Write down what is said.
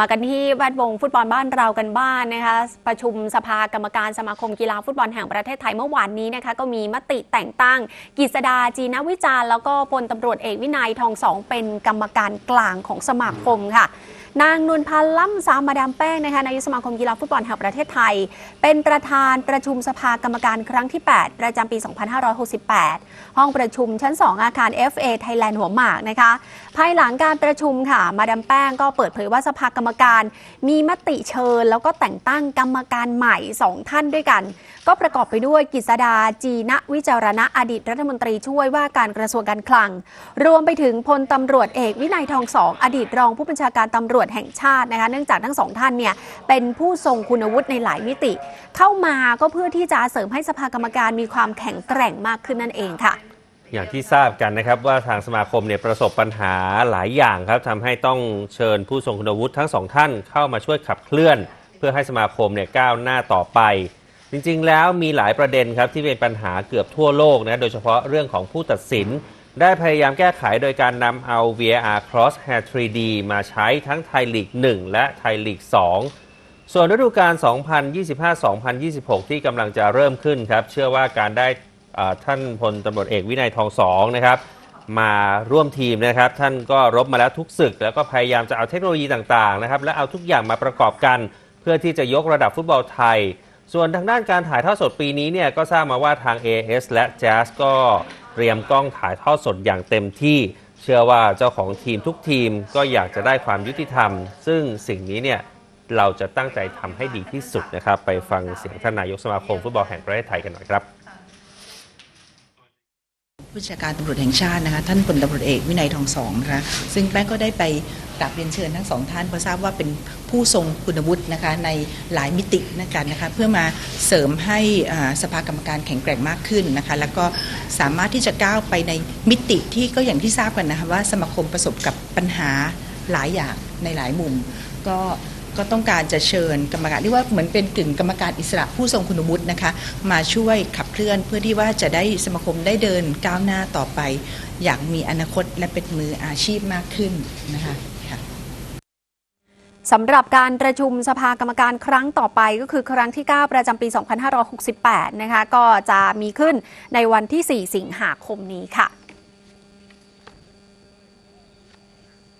มากันที่แวดวงฟุตบอลบ้านเรากันบ้านนะคะประชุมสภากรรมการสมาคมกีฬาฟุตบอลแห่งประเทศไทยเมื่อวานนี้นะคะก็มีมติแต่งตั้งกิษดาจีนวิจาร์แล้วก็พลตำรวจเอกวินัยทองสองเป็นกรรมการกลางของสมาคมค่ะ นางนวลพันธ์ล่ำซามมาดามแป้งนะคะนายกสมาคมกีฬาฟุตบอลแห่งประเทศไทย เป็นประธานประชุมสภากรรมการครั้งที่ 8 ประจำปี 2568 ห้องประชุมชั้น 2 อาคาร FA Thailand หัวหมากนะคะ ภายหลังการประชุมค่ะ มาดามแป้งก็เปิดเผยว่าสภากรรมการมีมติเชิญ แล้วก็แต่งตั้งกรรมการใหม่ 2 ท่านด้วยกัน ก็ประกอบไปด้วยกิษดาจีนวิจารณะอดีตรัฐมนตรีช่วยว่าการกระทรวงการคลัง รวมไปถึงพลตำรวจเอกวินัยทองสองอดีตรองผู้บัญชาการตำรวจแห่งชาตินะคะเนื่องจากทั้งสองท่านเนี่ยเป็นผู้ทรงคุณวุฒิในหลายมิติ เข้ามาก็เพื่อที่จะเสริมให้สภากรรมการมีความแข็งแกร่งมากขึ้นนั่นเองค่ะอย่างที่ทราบกันนะครับว่าทางสมาคมเนี่ยประสบปัญหาหลายอย่างครับทำให้ต้องเชิญผู้ทรงคุณวุฒิทั้งสองท่านเข้ามาช่วยขับเคลื่อน เพื่อให้สมาคมเนี่ยก้าวหน้าต่อไป จริงๆ แล้วมีหลายประเด็นครับที่เป็นปัญหาเกือบทั่วโลกนะโดยเฉพาะเรื่องของผู้ตัดสิน ได้พยายามแก้ไขโดยการนำเอา VAR Cross Hair 3D มาใช้ทั้งไทยลีก 1 และไทยลีก 2 ส่วนฤดูกาล 2025-2026 ที่กำลังจะเริ่มขึ้นครับ เชื่อว่าการได้ท่านพลตำรวจเอกวินัยทองสองนะครับ มาร่วมทีมนะครับ ท่านก็รบมาแล้วทุกศึก แล้วก็พยายามจะเอาเทคโนโลยีต่างๆนะครับ และเอาทุกอย่างมาประกอบกัน เพื่อที่จะยกระดับฟุตบอลไทย ส่วนทางด้านการถ่ายทอดสดปีนี้เนี่ยก็ทราบมาว่าทาง AS และ Jazz ก็ เตรียมกล้องถ่ายทอดสดอย่างเต็มที่ เชื่อว่าเจ้าของทีมทุกทีมก็อยากจะได้ความยุติธรรม ซึ่งสิ่งนี้เนี่ยเราจะตั้งใจทำให้ดีที่สุดนะครับ ไปฟังเสียงท่านนายกสมาคมฟุตบอลแห่งประเทศไทยกันหน่อยครับ ผู้บัญชาการตำรวจแห่งชาตินะคะท่านพลตำรวจเอกวินัยทองสองนะคะซึ่งแป้งก็ได้ไปกราบเรียนเชิญทั้งสองท่านเพราะทราบว่าเป็นผู้ทรงคุณวุฒินะคะในหลายมิตินะกันนะคะเพื่อมาเสริมให้สภากรรมการแข็งแกร่งมากขึ้นนะคะแล้วก็สามารถที่จะก้าวไปในมิติที่ก็อย่างที่ทราบกันนะคะว่าสมาคมประสบกับปัญหาหลายอย่างในหลายมุม ก็ ก็ต้องการจะเชิญกรรมการที่ว่าเหมือนเป็นกึ่งกรรมการอิสระผู้ทรงคุณวุฒินะคะ มาช่วยขับเคลื่อนเพื่อที่ว่าจะได้สมาคมได้เดินก้าวหน้าต่อไป อย่างมีอนาคตและเป็นมืออาชีพมากขึ้นนะคะค่ะสำหรับการประชุมสภากรรมการครั้งต่อไปก็คือครั้งที่ 9 ประจำปี 2568 นะคะ ก็จะมีขึ้นในวันที่ 4 สิงหาคมนี้ค่ะ